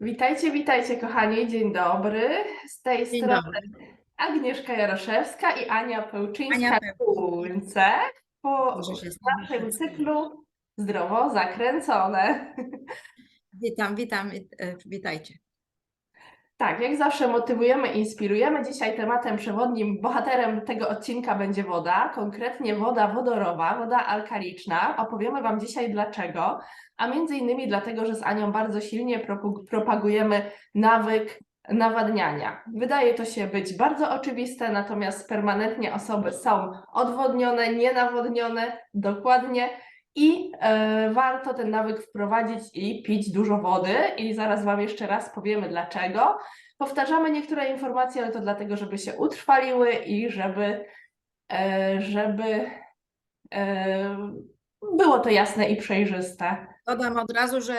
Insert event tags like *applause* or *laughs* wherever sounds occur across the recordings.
Witajcie, witajcie kochani, dzień dobry. Z tej Dzień strony dobry. Agnieszka Jaroszewska i Ania Pełczyńska-Kulce po naszym cyklu Zdrowo Zakręcone. Witam, witam, e, witajcie. Tak, jak zawsze motywujemy, inspirujemy. Dzisiaj tematem przewodnim, bohaterem tego odcinka będzie woda, konkretnie woda wodorowa, woda alkaliczna. Opowiemy Wam dzisiaj dlaczego, a między innymi dlatego, że z Anią bardzo silnie propagujemy nawyk nawadniania. Wydaje to się być bardzo oczywiste, natomiast permanentnie osoby są odwodnione, nienawodnione, dokładnie. I e, warto ten nawyk wprowadzić i pić dużo wody. I zaraz Wam jeszcze raz powiemy dlaczego. Powtarzamy niektóre informacje, ale to dlatego, żeby się utrwaliły i żeby, e, żeby e, było to jasne i przejrzyste. Dodam od razu, że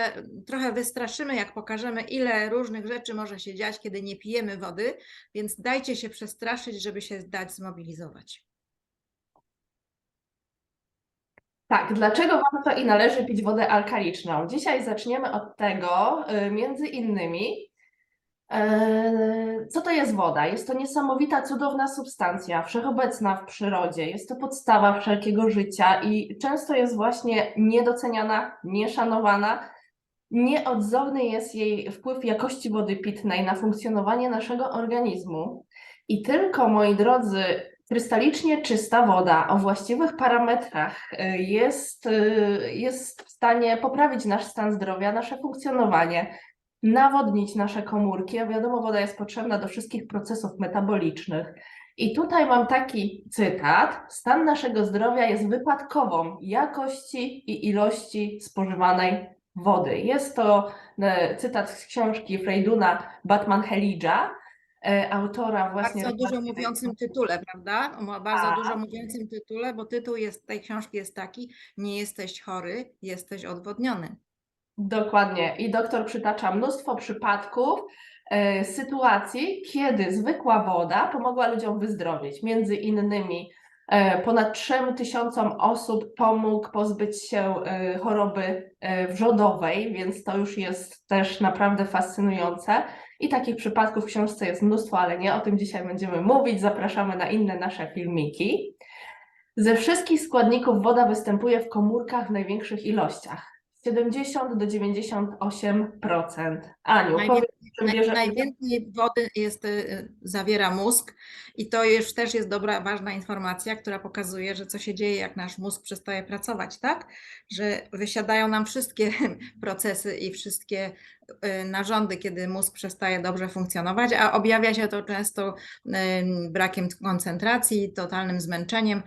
trochę wystraszymy, jak pokażemy, ile różnych rzeczy może się dziać, kiedy nie pijemy wody, więc dajcie się przestraszyć, żeby się dać zmobilizować. Tak, dlaczego warto i należy pić wodę alkaliczną? Dzisiaj zaczniemy od tego, y, między innymi, e, co to jest woda? Jest to niesamowita, cudowna substancja, wszechobecna w przyrodzie. Jest to podstawa wszelkiego życia i często jest właśnie niedoceniana, nieszanowana. Nieodzowny jest jej wpływ jakości wody pitnej na funkcjonowanie naszego organizmu. I tylko, moi drodzy, krystalicznie czysta woda o właściwych parametrach y, jest, y, jest w stanie poprawić nasz stan zdrowia, nasze funkcjonowanie, nawodnić nasze komórki. A wiadomo, woda jest potrzebna do wszystkich procesów metabolicznych. I tutaj mam taki cytat: Stan naszego zdrowia jest wypadkową jakości i ilości spożywanej wody. Jest to e, cytat z książki Freyduna Batman Helidża, autora właśnie. Bardzo dużo mówiącym tytule, prawda? O Bardzo Tak. dużo mówiącym tytule, bo tytuł jest, tej książki jest taki, nie jesteś chory, jesteś odwodniony. Dokładnie. I doktor przytacza mnóstwo przypadków, e, sytuacji, kiedy zwykła woda pomogła ludziom wyzdrowieć. Między innymi e, ponad 3 tysiącom osób pomógł pozbyć się e, choroby e, wrzodowej, więc to już jest też naprawdę fascynujące. I takich przypadków w książce jest mnóstwo, ale nie o tym dzisiaj będziemy mówić. Zapraszamy na inne nasze filmiki. Ze wszystkich składników woda występuje w komórkach w największych ilościach. 70 do 98%. Aniu, Najwię- powiedz, Naj, najwięcej wody jest, y, zawiera mózg i to już też jest dobra, ważna informacja, która pokazuje, że co się dzieje, jak nasz mózg przestaje pracować, tak? Że wysiadają nam wszystkie *laughs* procesy i wszystkie y, narządy, kiedy mózg przestaje dobrze funkcjonować, a objawia się to często y, brakiem koncentracji, totalnym zmęczeniem.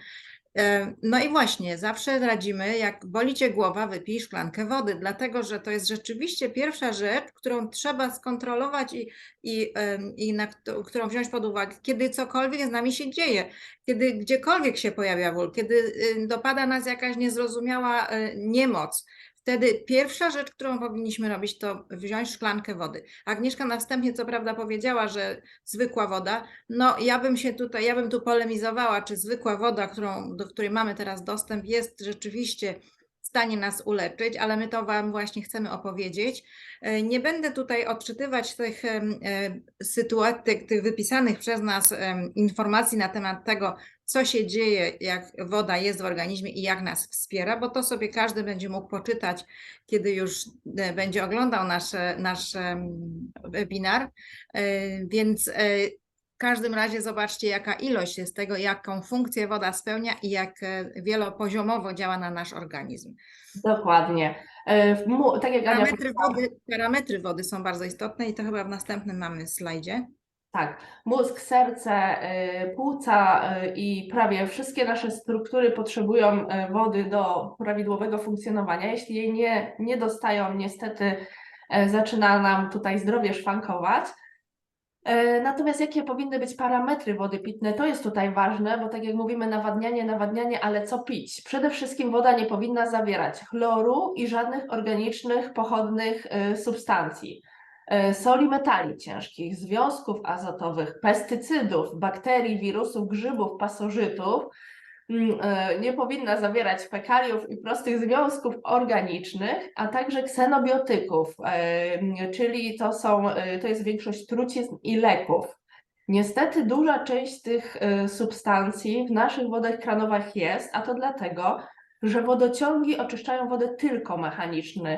E, No i właśnie, zawsze radzimy, jak boli cię głowa, wypij szklankę wody, dlatego że to jest rzeczywiście pierwsza rzecz, którą trzeba skontrolować i, i, i na którą wziąć pod uwagę, kiedy cokolwiek z nami się dzieje, kiedy gdziekolwiek się pojawia ból, kiedy dopada nas jakaś niezrozumiała y, niemoc. Wtedy pierwsza rzecz, którą powinniśmy robić, to wziąć szklankę wody. Agnieszka na wstępie co prawda powiedziała, że zwykła woda, no, ja bym się tutaj, ja bym tu polemizowała, czy zwykła woda, którą, do której mamy teraz dostęp, jest rzeczywiście w stanie nas uleczyć, ale my to Wam właśnie chcemy opowiedzieć. E, Nie będę tutaj odczytywać tych e, sytuacji, tych, wypisanych przez nas informacji na temat tego, co się dzieje, jak woda jest w organizmie i jak nas wspiera, bo to sobie każdy będzie mógł poczytać, kiedy już e, będzie oglądał nasz, nasz em, webinar. E, Więc e, w każdym razie zobaczcie, jaka ilość jest tego, jaką funkcję woda spełnia i jak wielopoziomowo działa na nasz organizm. dokładnie. Mu- Tak Parametry wody, parametry wody są bardzo istotne i to chyba w następnym mamy slajdzie. Tak, mózg, serce, y, płuca y, i prawie wszystkie nasze struktury potrzebują y, wody do prawidłowego funkcjonowania. Jeśli jej nie, nie dostają, niestety zaczyna nam tutaj zdrowie szwankować. Natomiast jakie powinny być parametry wody pitnej, to jest tutaj ważne, bo tak jak mówimy, nawadnianie, nawadnianie, ale co pić? Przede wszystkim woda nie powinna zawierać chloru i żadnych organicznych, pochodnych substancji soli metali ciężkich, związków azotowych, pestycydów, bakterii, wirusów, grzybów, pasożytów. mm, e, nie powinna zawierać fekaliów i prostych związków organicznych, a także ksenobiotyków, e, czyli to są, e, to jest większość trucizn i leków. Niestety duża część tych e, substancji w naszych wodach kranowych jest, a to dlatego, że wodociągi oczyszczają wodę tylko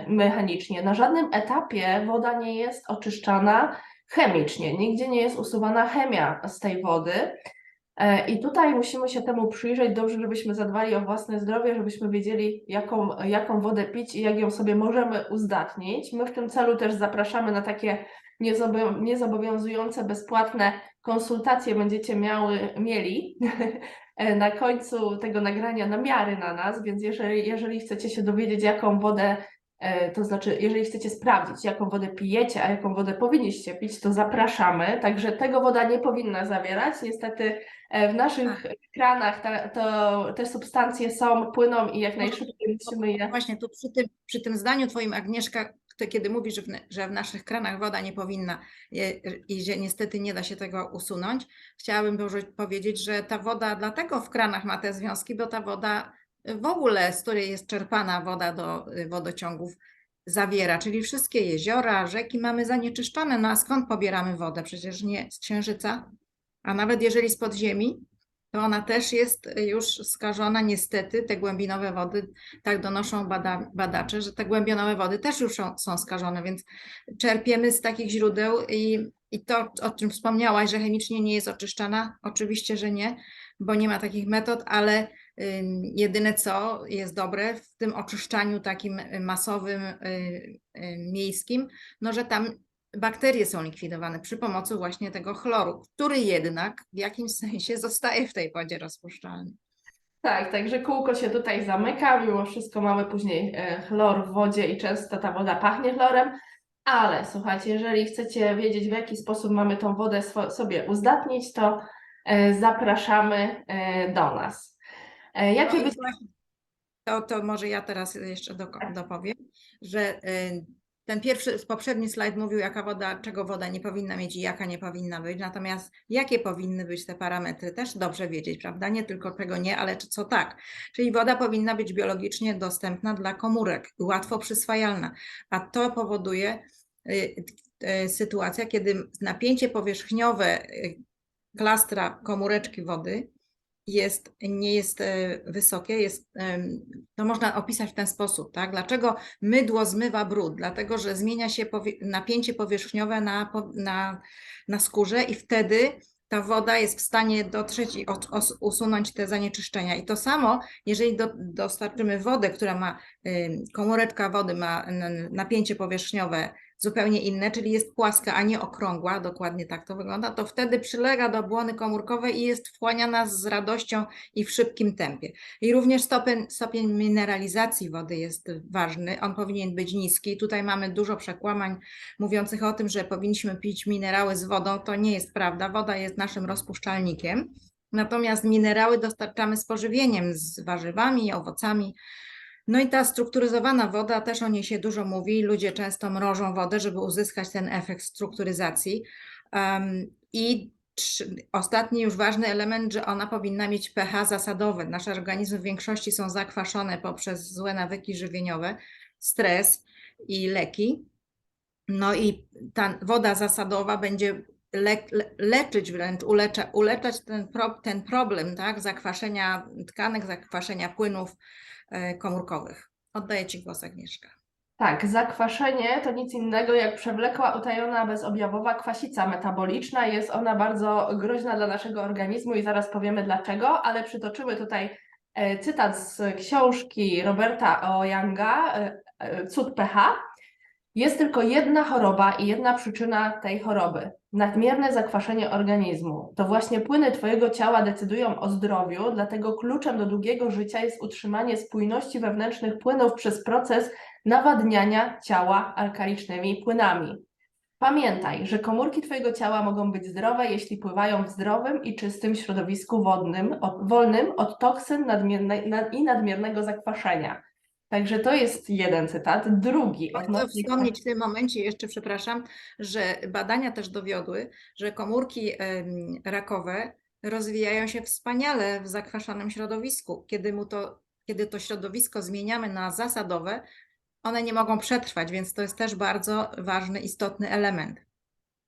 mechanicznie. Na żadnym etapie woda nie jest oczyszczana chemicznie, nigdzie nie jest usuwana chemia z tej wody. E, I tutaj musimy się temu przyjrzeć dobrze, żebyśmy zadbali o własne zdrowie, żebyśmy wiedzieli, jaką, jaką wodę pić i jak ją sobie możemy uzdatnić. My w tym celu też zapraszamy na takie niezobowią- niezobowiązujące, bezpłatne konsultacje będziecie miały, mieli *laughs* na końcu tego nagrania namiary na nas, więc jeżeli, jeżeli chcecie się dowiedzieć, jaką wodę, e, to znaczy, jeżeli chcecie sprawdzić, jaką wodę pijecie, a jaką wodę powinniście pić, to zapraszamy. Także tego woda nie powinna zawierać. Niestety e, w naszych kranach ta, to, te substancje są, płyną i jak najszybciej musimy je. Właśnie tu przy tym, przy tym zdaniu Twoim, Agnieszka, kiedy mówisz, że w, że w naszych kranach woda nie powinna i że niestety nie da się tego usunąć, chciałabym powiedzieć, że ta woda dlatego w kranach ma te związki, bo ta woda w ogóle, z której jest czerpana woda do y, wodociągów, zawiera, czyli wszystkie jeziora, rzeki mamy zanieczyszczone. No a skąd pobieramy wodę? Przecież nie z księżyca, a nawet jeżeli z podziemi, to ona też jest y, już skażona. Niestety te głębinowe wody tak donoszą bada, badacze, że te głębionowe wody też już są, są skażone, więc czerpiemy z takich źródeł i, i to, o czym wspomniałaś, że chemicznie nie jest oczyszczana, oczywiście, że nie, bo nie ma takich metod, ale jedyne co jest dobre w tym oczyszczaniu takim masowym, y, y, miejskim, no że tam bakterie są likwidowane przy pomocy właśnie tego chloru, który jednak w jakimś *laughs* sensie zostaje w tej wodzie rozpuszczalny. Tak, także kółko się tutaj zamyka. Mimo wszystko mamy później e, chlor w wodzie i często ta woda pachnie chlorem. Ale słuchajcie, jeżeli chcecie wiedzieć, w jaki sposób mamy tą wodę sobie uzdatnić, to e, zapraszamy e, do nas. Jakie No by... to, to może ja teraz jeszcze doko- dopowiem, że ten pierwszy, poprzedni slajd mówił, jaka woda, czego woda nie powinna mieć i jaka nie powinna być. Natomiast jakie powinny być te parametry, też dobrze wiedzieć, prawda? Nie tylko czego nie, ale co tak. Czyli woda powinna być biologicznie dostępna dla komórek, łatwo przyswajalna, a to powoduje y, y, sytuacja, kiedy napięcie powierzchniowe y, klastra komóreczki wody jest, nie jest e, wysokie, jest, to można opisać w ten sposób, tak? Dlaczego mydło zmywa brud? Dlatego, że zmienia się powie napięcie powierzchniowe na, na, na skórze i wtedy ta woda jest w stanie dotrzeć i od, os, usunąć te zanieczyszczenia. I to samo, jeżeli do, dostarczymy wodę, która ma, komóreczka wody ma napięcie powierzchniowe zupełnie inne, czyli jest płaska, a nie okrągła, dokładnie tak to wygląda, to wtedy przylega do błony komórkowej i jest wchłaniana z radością i w szybkim tempie. I również stopień, stopień mineralizacji wody jest ważny, on powinien być niski. Tutaj mamy dużo przekłamań mówiących o tym, że powinniśmy pić minerały z wodą. To nie jest prawda. Woda jest naszym rozpuszczalnikiem. Natomiast minerały dostarczamy z pożywieniem, z warzywami, owocami. No i ta strukturyzowana woda, też o niej się dużo mówi. Ludzie często mrożą wodę, żeby uzyskać ten efekt strukturyzacji. I ostatni już ważny element, że ona powinna mieć pH zasadowe. Nasze organizmy w większości są zakwaszone poprzez złe nawyki żywieniowe, stres i leki. No i ta woda zasadowa będzie le, le, leczyć wręcz, ulecza, uleczać ten, pro, ten problem tak, zakwaszenia tkanek, zakwaszenia płynów komórkowych. Oddaję Ci głos, Agnieszka. Tak, zakwaszenie to nic innego jak przewlekła, utajona, bezobjawowa kwasica metaboliczna. Jest ona bardzo groźna dla naszego organizmu i zaraz powiemy dlaczego, ale przytoczymy tutaj e, cytat z książki Roberta O. Younga, e, e, Cud pH. Jest tylko jedna choroba i jedna przyczyna tej choroby. Nadmierne zakwaszenie organizmu. To właśnie płyny Twojego ciała decydują o zdrowiu, dlatego kluczem do długiego życia jest utrzymanie spójności wewnętrznych płynów przez proces nawadniania ciała alkalicznymi płynami. Pamiętaj, że komórki Twojego ciała mogą być zdrowe, jeśli pływają w zdrowym i czystym środowisku wodnym, od, wolnym od toksyn nadmierne, nad, i nadmiernego zakwaszenia. Także to jest jeden cytat. Drugi Warto wspomnieć w tym momencie jeszcze, przepraszam, że badania też dowiodły, że komórki rakowe rozwijają się wspaniale w zakwaszonym środowisku. Kiedy, mu to, kiedy to środowisko zmieniamy na zasadowe, one nie mogą przetrwać, więc to jest też bardzo ważny, istotny element.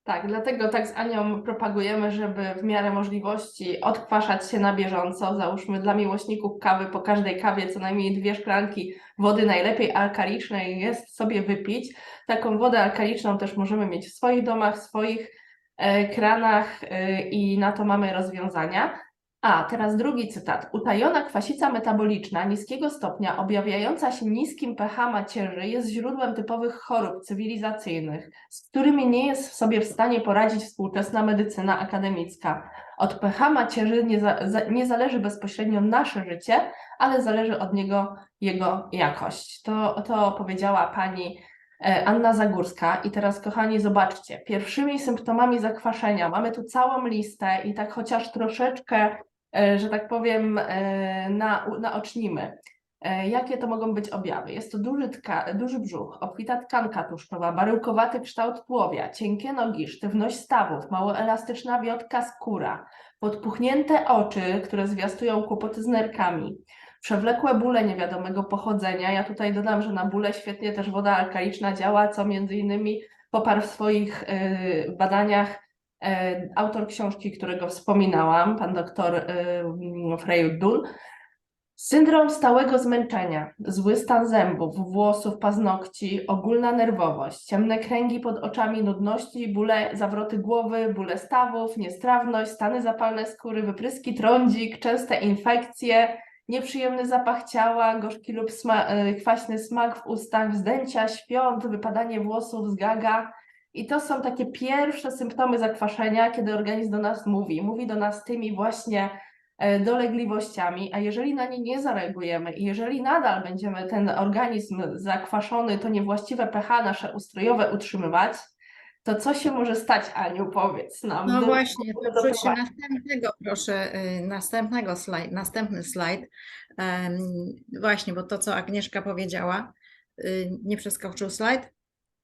Tak, dlatego tak z Anią propagujemy, żeby w miarę możliwości odkwaszać się na bieżąco. Załóżmy dla miłośników kawy po każdej kawie co najmniej dwie szklanki wody, najlepiej alkalicznej jest sobie wypić. Taką wodę alkaliczną też możemy mieć w swoich domach, w swoich e, kranach e, i na to mamy rozwiązania. A teraz drugi cytat. Utajona kwasica metaboliczna niskiego stopnia, objawiająca się niskim pH macierzy, jest źródłem typowych chorób cywilizacyjnych, z którymi nie jest sobie w stanie poradzić współczesna medycyna akademicka. Od pH macierzy nie, za, nie zależy bezpośrednio nasze życie, ale zależy od niego jego jakość. To, to powiedziała pani e, Anna Zagórska. I teraz, kochani, zobaczcie, pierwszymi symptomami zakwaszenia mamy tu całą listę i tak chociaż troszeczkę, że tak powiem, e, na, naocznimy. E, Jakie to mogą być objawy? Jest to duży, tka, duży brzuch, obfita tkanka tłuszczowa, baryłkowaty kształt tułowia, cienkie nogi, sztywność stawów, mało elastyczna wiotka skóra, podpuchnięte oczy, które zwiastują kłopoty z nerkami, przewlekłe bóle niewiadomego pochodzenia. Ja tutaj dodam, że na bóle świetnie też woda alkaliczna działa, co między innymi poparł w swoich badaniach autor książki, którego wspominałam, pan doktor y, Freud Dull. Syndrom stałego zmęczenia, zły stan zębów, włosów, paznokci, ogólna nerwowość, ciemne kręgi pod oczami, nudności, bóle, zawroty głowy, bóle stawów, niestrawność, stany zapalne skóry, wypryski trądzik, częste infekcje, nieprzyjemny zapach ciała, gorzki lub sma- y, kwaśny smak w ustach, wzdęcia, świąt, wypadanie włosów, zgaga. I to są takie pierwsze symptomy zakwaszenia, kiedy organizm do nas mówi. Mówi do nas tymi właśnie e, dolegliwościami, a jeżeli na nie nie zareagujemy i jeżeli nadal będziemy ten organizm zakwaszony, to niewłaściwe pH nasze ustrojowe utrzymywać, to co się może stać, Aniu, powiedz nam. No Do- właśnie, do- wrzućcie następnego, proszę, y, następnego slajd, następny slajd. Em, Właśnie, bo to, co Agnieszka powiedziała, y, nie przeskoczył slajd.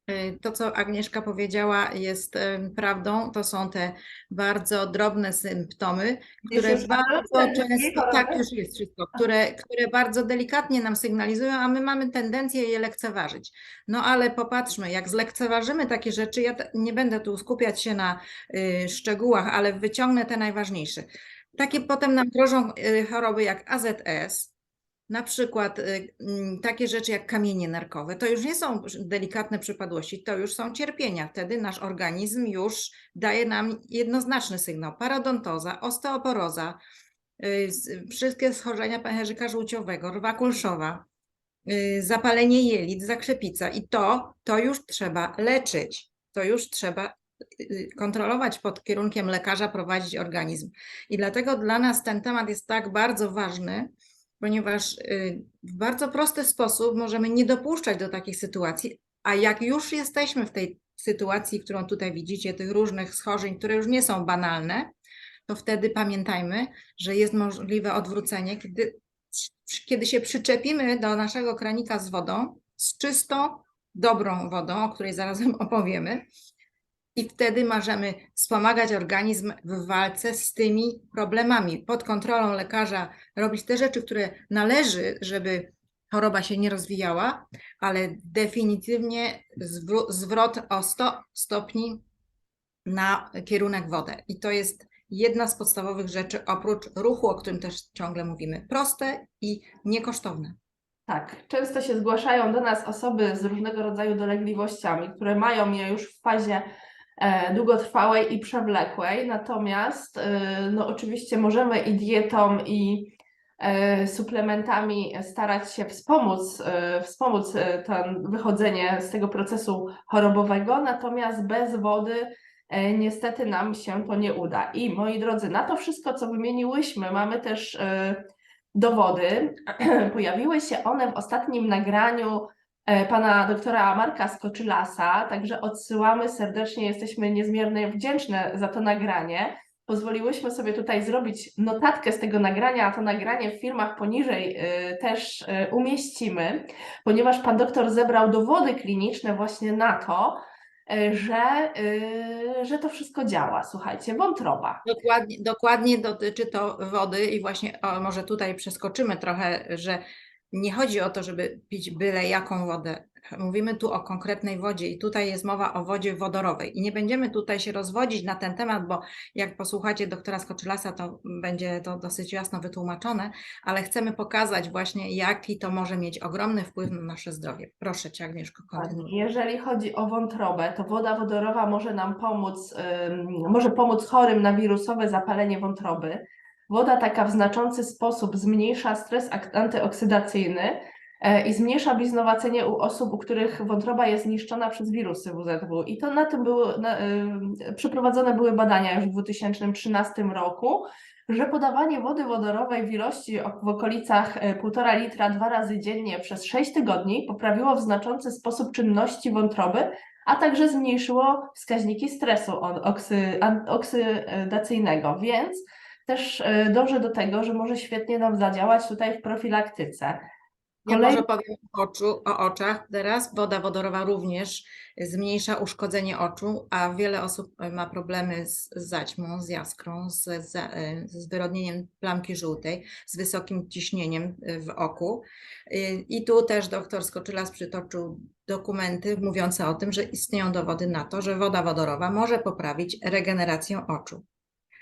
Y, To, co Agnieszka powiedziała, jest em, prawdą. To są te bardzo drobne symptomy, które bardzo często, tak już jest wszystko, które, które bardzo delikatnie nam sygnalizują, a my mamy tendencję je lekceważyć. No ale popatrzmy, jak zlekceważymy takie rzeczy, ja nie będę tu skupiać się na y, szczegółach, ale wyciągnę te najważniejsze. Takie potem nam grożą y, choroby jak AZS, na przykład y, mm, takie rzeczy jak kamienie nerkowe. To już nie są delikatne przypadłości, to już są cierpienia. Wtedy nasz organizm już daje nam jednoznaczny sygnał. Parodontoza, osteoporoza, y, wszystkie schorzenia pęcherzyka żółciowego, rwa kulszowa, y, zapalenie jelit, zakrzepica i to, to już trzeba leczyć. To już trzeba kontrolować pod kierunkiem lekarza, prowadzić organizm. I dlatego dla nas ten temat jest tak bardzo ważny, ponieważ y, w bardzo prosty sposób możemy nie dopuszczać do takich sytuacji, a jak już jesteśmy w tej sytuacji, którą tutaj widzicie, tych różnych schorzeń, które już nie są banalne, to wtedy pamiętajmy, że jest możliwe odwrócenie, kiedy, kiedy się przyczepimy do naszego kranika z wodą, z czystą, dobrą wodą, o której zaraz wam *laughs* opowiemy, i wtedy możemy wspomagać organizm w walce z tymi problemami. Pod kontrolą lekarza robić te rzeczy, które należy, żeby choroba się nie rozwijała, ale definitywnie zwrot o 100 stopni na kierunek wodę. I to jest jedna z podstawowych rzeczy, oprócz ruchu, o którym też ciągle mówimy. Proste i niekosztowne. Tak, często się zgłaszają do nas osoby z różnego rodzaju dolegliwościami, które mają je już w fazie długotrwałej i przewlekłej, natomiast e, no oczywiście możemy i dietą, i e, suplementami starać się wspomóc, e, wspomóc e, to wychodzenie z tego procesu chorobowego, natomiast bez wody e, niestety nam się to nie uda. I moi drodzy, na to wszystko, co wymieniłyśmy, mamy też e, dowody. *clears throat* Pojawiły się one w ostatnim nagraniu e, pana doktora Marka Skoczylasa, także odsyłamy serdecznie, jesteśmy niezmiernie wdzięczne za to nagranie. Pozwoliłyśmy sobie tutaj zrobić notatkę z tego nagrania, a to nagranie w filmach poniżej e, też e, umieścimy, ponieważ pan doktor zebrał dowody kliniczne właśnie na to, e, że, y, że to wszystko działa. Słuchajcie, wątroba. Dokładnie, dokładnie dotyczy to wody i właśnie o, może tutaj przeskoczymy trochę, że nie chodzi o to, żeby pić byle jaką wodę. Mówimy tu o konkretnej wodzie i tutaj jest mowa o wodzie wodorowej. I nie będziemy tutaj się rozwodzić na ten temat, bo jak posłuchacie doktora Skoczylasa, to będzie to dosyć jasno wytłumaczone, ale chcemy pokazać właśnie, jaki to może mieć ogromny wpływ na nasze zdrowie. Proszę Cię, Agnieszko, kontynuuj. Jeżeli chodzi o wątrobę, to woda wodorowa może nam pomóc, może pomóc chorym na wirusowe zapalenie wątroby. Woda taka w znaczący sposób zmniejsza stres antyoksydacyjny e, i zmniejsza bliznowacenie u osób, u których wątroba jest niszczona przez wirusy WZW. I to na tym były, na, ym, przeprowadzone były badania już w 2013 roku, że podawanie wody wodorowej w ilości w okolicach e, 1,5 litra dwa razy dziennie przez 6 tygodni poprawiło w znaczący sposób czynności wątroby, a także zmniejszyło wskaźniki stresu oksy, oksydacyjnego, więc też e, dążę do tego, że może świetnie nam zadziałać tutaj w profilaktyce. Ja Kolej- może powiem o, oczu, o oczach teraz. Woda wodorowa również zmniejsza uszkodzenie oczu, a wiele osób e, ma problemy z zaćmą, z jaskrą, z, z, e, z wyrodnieniem plamki żółtej, z wysokim ciśnieniem w oku. I tu też doktor Skoczylas przytoczył dokumenty mówiące o tym, że istnieją dowody na to, że woda wodorowa może poprawić regenerację oczu.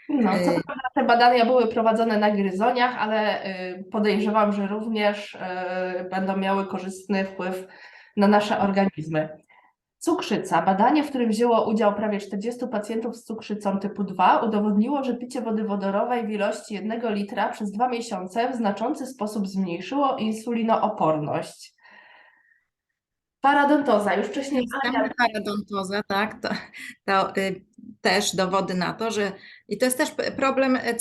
No, co prawda te badania były prowadzone na gryzoniach, ale y, podejrzewam, że również y, będą miały korzystny wpływ na nasze organizmy. Cukrzyca. Badanie, w którym wzięło udział prawie 40 pacjentów z cukrzycą typu 2, udowodniło, że picie wody wodorowej w ilości 1 litra przez dwa miesiące w znaczący sposób zmniejszyło insulinooporność. Paradontoza. Już wcześniej System paradontoza, tak, to, to y, też dowody na to, że i to jest też problem e,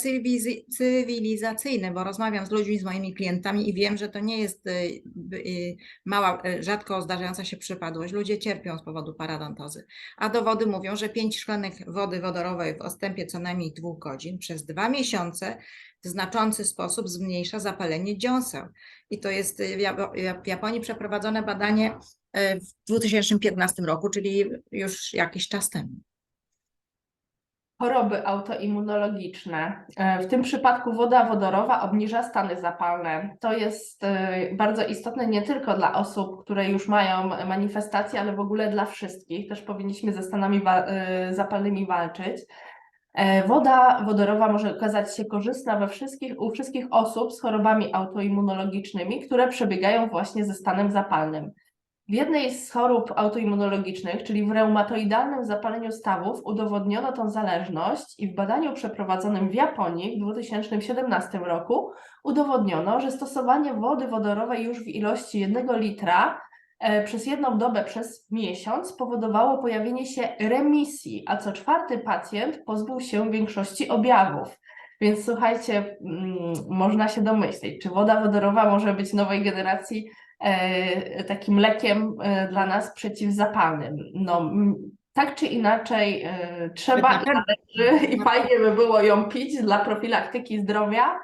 cywilizacyjny, bo rozmawiam z ludźmi, z moimi klientami i wiem, że to nie jest b- y, mała, rzadko zdarzająca się przypadłość. Ludzie cierpią z powodu paradontozy, a dowody mówią, że 5 szklanek wody wodorowej w odstępie co najmniej dwóch godzin przez dwa miesiące w znaczący sposób zmniejsza zapalenie dziąseł. I to jest w Jap- w Japonii przeprowadzone badanie e, w 2015 roku, czyli już jakiś czas temu. Choroby autoimmunologiczne. E, W tym przypadku woda wodorowa obniża stany zapalne. To jest e, bardzo istotne nie tylko dla osób, które już mają manifestacje, ale w ogóle dla wszystkich. Też powinniśmy ze stanami e, zapalnymi walczyć. Woda wodorowa może okazać się korzystna we wszystkich, u wszystkich osób z chorobami autoimmunologicznymi, które przebiegają właśnie ze stanem zapalnym. W jednej z chorób autoimmunologicznych, czyli w reumatoidalnym zapaleniu stawów, udowodniono tą zależność i w badaniu przeprowadzonym w Japonii w 2017 roku udowodniono, że stosowanie wody wodorowej już w ilości 1 litra e, przez jedną dobę przez miesiąc spowodowało pojawienie się remisji, a co czwarty pacjent pozbył się większości objawów. Więc słuchajcie, mm, można się domyśleć, czy woda wodorowa może być nowej generacji takim lekiem e, dla nas przeciwzapalnym. No, tak czy inaczej e, trzeba i należy i fajnie by było ją pić dla profilaktyki zdrowia.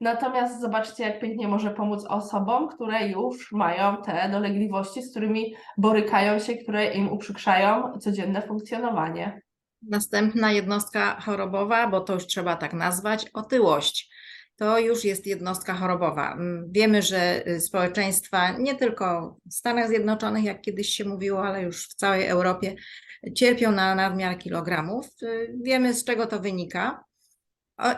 Natomiast zobaczcie, jak pięknie może pomóc osobom, które już mają te dolegliwości, z którymi borykają się, które im uprzykrzają codzienne funkcjonowanie. Następna jednostka chorobowa, bo to już trzeba tak nazwać, otyłość. To już jest jednostka chorobowa. Mm, Wiemy, że y, społeczeństwa nie tylko w Stanach Zjednoczonych, jak kiedyś się mówiło, ale już w całej Europie cierpią na nadmiar kilogramów. Y, Wiemy, z czego to wynika.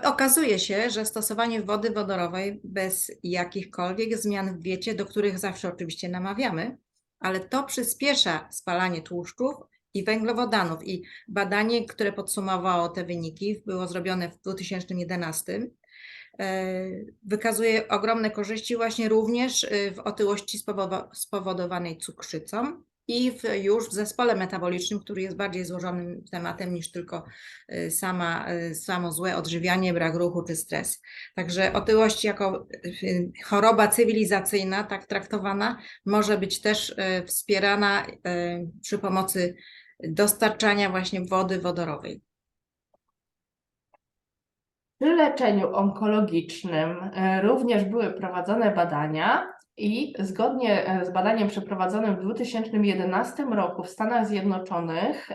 Okazuje się, że stosowanie wody wodorowej bez jakichkolwiek zmian w diecie, do których zawsze oczywiście namawiamy, ale to przyspiesza spalanie tłuszczów i węglowodanów. I badanie, które podsumowało te wyniki, było zrobione w 2011, e, wykazuje ogromne korzyści właśnie również e, w otyłości spowodo- spowodowanej cukrzycą i w, już w zespole metabolicznym, który jest bardziej złożonym tematem niż tylko e, sama, e, samo złe odżywianie, brak ruchu czy stres. Także otyłość jako e, choroba cywilizacyjna, tak traktowana, może być też e, wspierana e, przy pomocy dostarczania właśnie wody wodorowej. Przy leczeniu onkologicznym e, również były prowadzone badania I zgodnie e, z badaniem przeprowadzonym w 2011 roku w Stanach Zjednoczonych,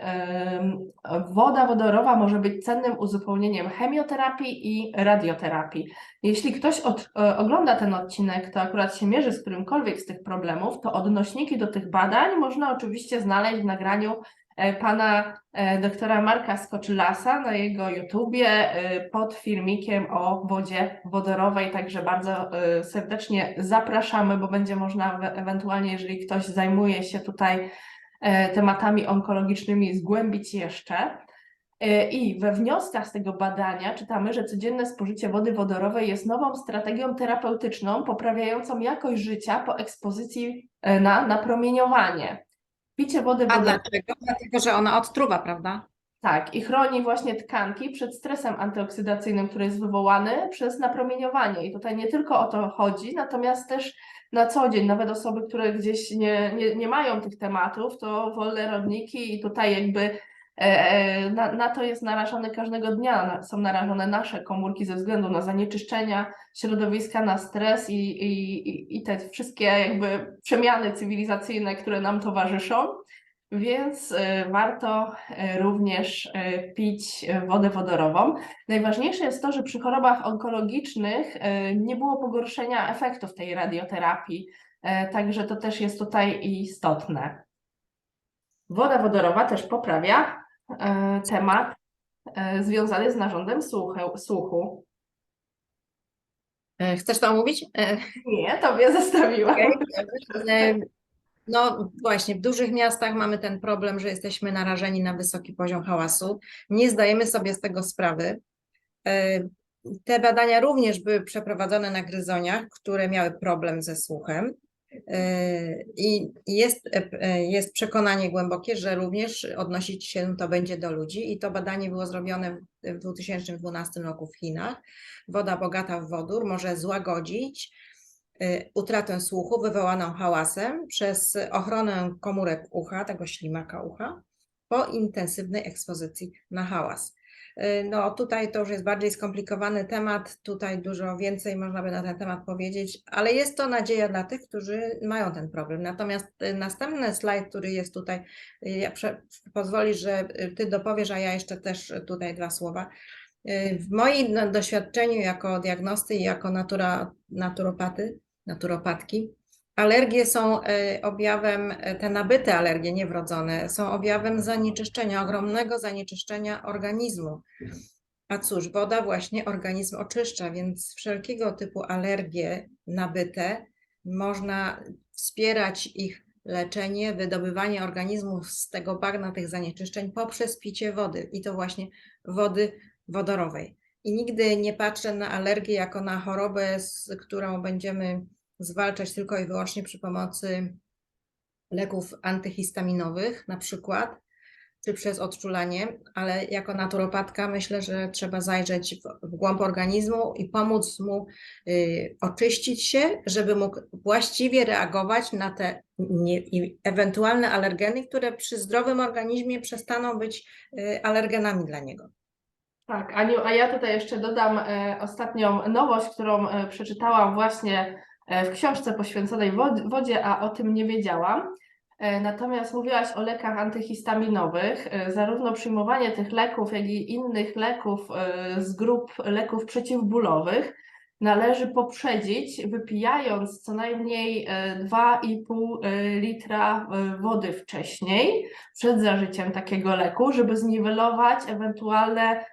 woda wodorowa może być cennym uzupełnieniem chemioterapii i radioterapii. Jeśli ktoś od, e, ogląda ten odcinek, to akurat się mierzy z którymkolwiek z tych problemów, to odnośniki do tych badań można oczywiście znaleźć w nagraniu pana e, doktora Marka Skoczylasa na jego YouTubie e, pod filmikiem o wodzie wodorowej, także bardzo e, serdecznie zapraszamy, bo będzie można we- ewentualnie, jeżeli ktoś zajmuje się tutaj e, tematami onkologicznymi, zgłębić jeszcze. E, I we wnioskach z tego badania czytamy, że codzienne spożycie wody wodorowej jest nową strategią terapeutyczną poprawiającą jakość życia po ekspozycji e, na napromieniowanie. Picie wody A dlaczego? Dlatego, że ona odtruwa, prawda? tak, i chroni właśnie tkanki przed stresem antyoksydacyjnym, który jest wywołany przez napromieniowanie. I tutaj nie tylko o to chodzi, natomiast też na co dzień, nawet osoby, które gdzieś nie, nie, nie mają tych tematów, to wolne rodniki i tutaj jakby na, na to jest narażony każdego dnia, są narażone nasze komórki ze względu na zanieczyszczenia środowiska, na stres i, i, i- te wszystkie jakby przemiany cywilizacyjne, które nam towarzyszą. Więc e, warto e, również e, pić e, wodę wodorową. Najważniejsze jest to, że przy chorobach onkologicznych e, nie było pogorszenia efektów tej radioterapii, e, także to też jest tutaj istotne. Woda wodorowa też poprawia e, temat e, związany z narządem słuchu. E, Chcesz to omówić? E, Nie, tobie zostawiłam. E, No właśnie, w dużych miastach mamy ten problem, że jesteśmy narażeni na wysoki poziom hałasu. Nie zdajemy sobie z tego sprawy. E, Te badania również były przeprowadzone na gryzoniach, które miały problem ze słuchem. E, I jest, e, jest przekonanie głębokie, że również odnosić się to będzie do ludzi. I to badanie było zrobione w- w 2012 roku w Chinach. Woda bogata w wodór może złagodzić y, utratę słuchu wywołaną hałasem przez ochronę komórek ucha, tego ślimaka ucha, po intensywnej ekspozycji na hałas. Y, No tutaj to już jest bardziej skomplikowany temat, tutaj dużo więcej można by na ten temat powiedzieć, ale jest to nadzieja dla tych, którzy mają ten problem. Natomiast y, następny slajd, który jest tutaj, y, ja prze, pozwolisz, że ty dopowiesz, a ja jeszcze też tutaj dwa słowa. W moim no, doświadczeniu jako diagnosty i jako natura, naturopaty, naturopatki, alergie są e, objawem, e, te nabyte alergie, nie wrodzone, są objawem zanieczyszczenia, ogromnego zanieczyszczenia organizmu. A cóż, woda właśnie organizm oczyszcza, więc wszelkiego typu alergie nabyte można wspierać ich leczenie, wydobywanie organizmu z tego bagna tych zanieczyszczeń poprzez picie wody i to właśnie wody wodorowej. I nigdy nie patrzę na alergię jako na chorobę, z którą będziemy zwalczać tylko i wyłącznie przy pomocy leków antyhistaminowych, na przykład, czy przez odczulanie, ale jako naturopatka myślę, że trzeba zajrzeć w, w głąb organizmu i pomóc mu y, oczyścić się, żeby mógł właściwie reagować na te nie, ewentualne alergeny, które przy zdrowym organizmie przestaną być y, alergenami dla niego. Tak, Aniu, a ja tutaj jeszcze dodam e, ostatnią nowość, którą e, przeczytałam właśnie w książce poświęconej wod- wodzie, a o tym nie wiedziałam. E, natomiast mówiłaś o lekach antyhistaminowych. E, zarówno przyjmowanie tych leków, jak i innych leków e, z grup leków przeciwbólowych należy poprzedzić, wypijając co najmniej e, 2,5 e, litra e, wody wcześniej, przed zażyciem takiego leku, żeby zniwelować ewentualne e,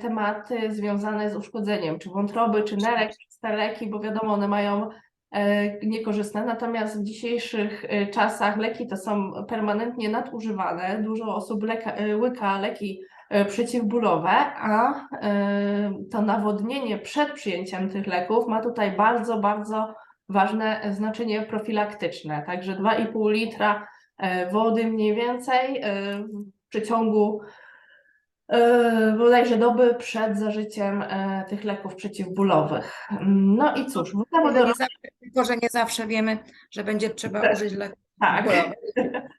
tematy związane z uszkodzeniem, czy wątroby, czy nerek, czy te leki, bo wiadomo, one mają e, niekorzystne. Natomiast w dzisiejszych e, czasach leki to są permanentnie nadużywane. Dużo osób leka, e, łyka leki e, przeciwbólowe, a e, to nawodnienie przed przyjęciem tych leków ma tutaj bardzo, bardzo ważne znaczenie profilaktyczne. Także 2,5 litra e, wody mniej więcej e, w przeciągu e, bodajże doby przed zażyciem e, tych leków przeciwbólowych. No i cóż, nie zawsze, tylko, że nie zawsze wiemy, że będzie trzeba Tak. użyć leków tak.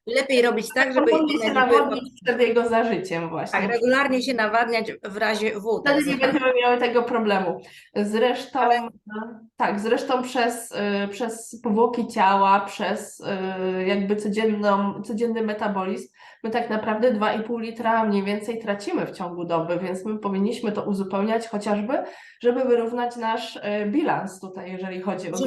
lepiej robić *laughs* tak, żeby Powinni się nawodnić przed jego zażyciem właśnie. tak, regularnie się nawadniać w razie W. tak Wtedy nie będziemy miały tego problemu. Zresztą, Ale- e, tak, zresztą przez, y, przez powłoki ciała, przez jakby codzienną, codzienny metabolizm, my tak naprawdę 2,5 litra mniej więcej tracimy w ciągu doby, więc my powinniśmy to uzupełniać chociażby, żeby wyrównać nasz y, bilans tutaj, jeżeli chodzi o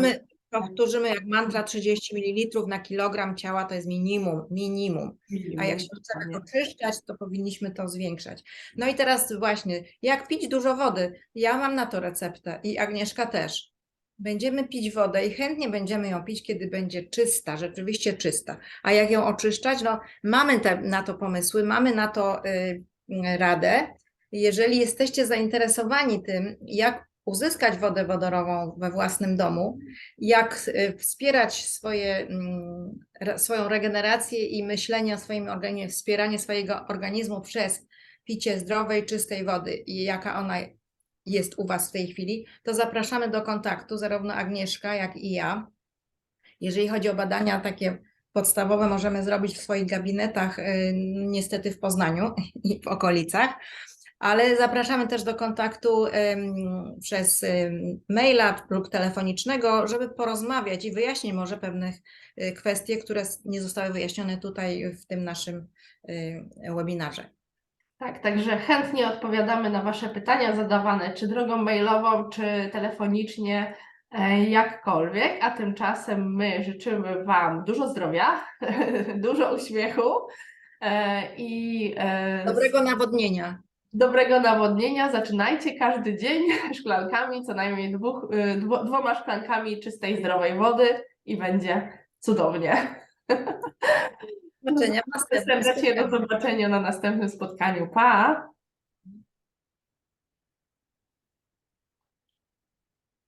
powtórzymy jak mantra 30 ml na kilogram ciała to jest minimum, minimum. A jak się chcemy oczyszczać, to powinniśmy to zwiększać. No i teraz właśnie, jak pić dużo wody? Ja mam na to receptę i Agnieszka też. Będziemy pić wodę i chętnie będziemy ją pić, kiedy będzie czysta, rzeczywiście czysta. A jak ją oczyszczać? No, mamy te, na to pomysły, mamy na to y, radę. Jeżeli jesteście zainteresowani tym, jak uzyskać wodę wodorową we własnym domu, jak y, wspierać swoje, mm, swoją regenerację i myślenie o swoim organizmie, wspieranie swojego organizmu przez picie zdrowej, czystej wody i jaka ona jest u Was w tej chwili, to zapraszamy do kontaktu zarówno Agnieszka, jak i ja. Jeżeli chodzi o badania takie podstawowe, możemy zrobić w swoich gabinetach, y, niestety w Poznaniu *laughs* i w okolicach, ale zapraszamy też do kontaktu przez ym, maila lub telefonicznego, żeby porozmawiać i wyjaśnić może pewnych y, kwestie, które nie zostały wyjaśnione tutaj w tym naszym y, webinarze. Tak, także chętnie odpowiadamy na Wasze pytania zadawane, czy drogą mailową, czy telefonicznie, e, jakkolwiek. A tymczasem my życzymy Wam dużo zdrowia, *laughs* dużo uśmiechu e, i e, Dobrego nawodnienia. dobrego nawodnienia. Zaczynajcie każdy dzień *laughs* szklankami, co najmniej dwóch, dwo, dwoma szklankami czystej, zdrowej wody i będzie cudownie. *laughs* Do zobaczenia Serdecznie do zobaczenia na następnym spotkaniu. Pa!